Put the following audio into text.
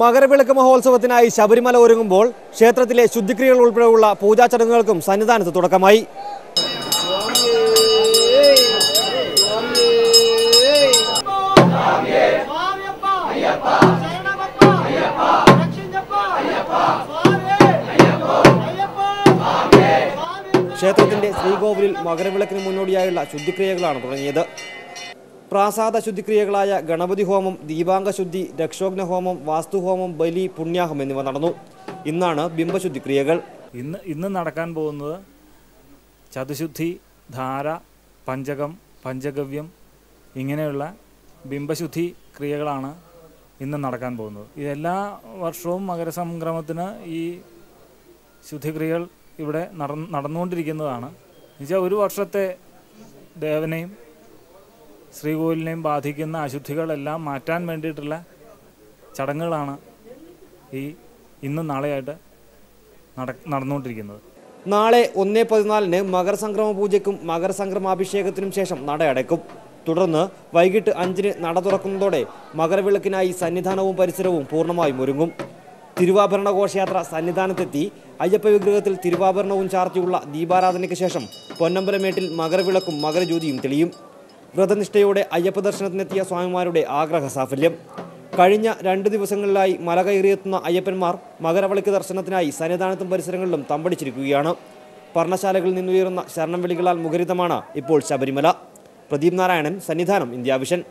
മകരവിളക്ക് മഹോത്സവത്തിനായി ശബരിമല ഒരുങ്ങുമ്പോൾ ക്ഷേത്രത്തിലെ ശുദ്ധിക്രിയകൾ ഉൾപ്പെടെയുള്ള പൂജാ ചടങ്ങുകൾക്കും സന്നിധാനത്ത് തുടക്കമായി. ക്ഷേത്രത്തിന്റെ ശ്രീകോവിലിൽ മകരവിളക്കിന് മുന്നോടിയായുള്ള ശുദ്ധിക്രിയകളാണ് തുടങ്ങിയത്. പ്രാസാദ ശുദ്ധിക്രിയകളായ ഗണപതി ഹോമം ദീപാംഗ ശുദ്ധി രക്ഷോഗ്ന ഹോമം വാസ്തുഹോമം ബലി പുണ്യാഹം എന്നിവ നടന്നു. ഇന്നാണ് ബിംബശുദ്ധിക്രിയകൾ. ഇന്ന് ഇന്ന് നടക്കാൻ പോകുന്നത് ചതുശുദ്ധി ധാര പഞ്ചകം പഞ്ചഗവ്യം ഇങ്ങനെയുള്ള ബിംബശുദ്ധി ക്രിയകളാണ് ഇന്ന് നടക്കാൻ പോകുന്നത്. ഇതെല്ലാ വർഷവും മകരസംക്രമത്തിന് ഈ ശുദ്ധിക്രിയകൾ ഇവിടെ നടന്ന് നടന്നുകൊണ്ടിരിക്കുന്നതാണ്. എന്നുവെച്ചാൽ ഒരു വർഷത്തെ ദേവനെയും ശ്രീകോവിലിനെയും ബാധിക്കുന്ന അശുദ്ധികളെല്ലാം മാറ്റാൻ വേണ്ടിയിട്ടുള്ള ചടങ്ങുകളാണ് ഈ ഇന്നും നാളെയായിട്ട് നട നടന്നുകൊണ്ടിരിക്കുന്നത്. നാളെ ഒന്നേ പതിനാലിന് മകരസംക്രമ പൂജയ്ക്കും മകരസംക്രമാഭിഷേകത്തിനും ശേഷം നട അടയ്ക്കും തുടർന്ന് വൈകിട്ട് അഞ്ചിന് നട തുറക്കുന്നതോടെ മകരവിളക്കിനായി സന്നിധാനവും പരിസരവും പൂർണമായും ഒരുങ്ങും. തിരുവാഭരണ ഘോഷയാത്ര സന്നിധാനത്തെത്തി അയ്യപ്പ വിഗ്രഹത്തിൽ തിരുവാഭരണവും ചാർത്തിയുള്ള ദീപാരാധനയ്ക്ക് ശേഷം പൊന്നമ്പലമേട്ടിൽ മകരവിളക്കും മകരജ്യോതിയും തെളിയും. വ്രതനിഷ്ഠയോടെ അയ്യപ്പ ദർശനത്തിനെത്തിയ സ്വാമിമാരുടെ ആഗ്രഹ സാഫല്യം. കഴിഞ്ഞ രണ്ട് ദിവസങ്ങളിലായി മല കയറിയെത്തുന്ന അയ്യപ്പന്മാർ മകരവിളക്ക് ദർശനത്തിനായി സന്നിധാനത്തും പരിസരങ്ങളിലും തമ്പടിച്ചിരിക്കുകയാണ്. പർണശാലകളിൽ നിന്നുയരുന്ന ശരണം വിളികളാൽ മുഖരിതമാണ് ഇപ്പോൾ Sabarimala. Pradeep Narayanan Sannidhanam India Vision.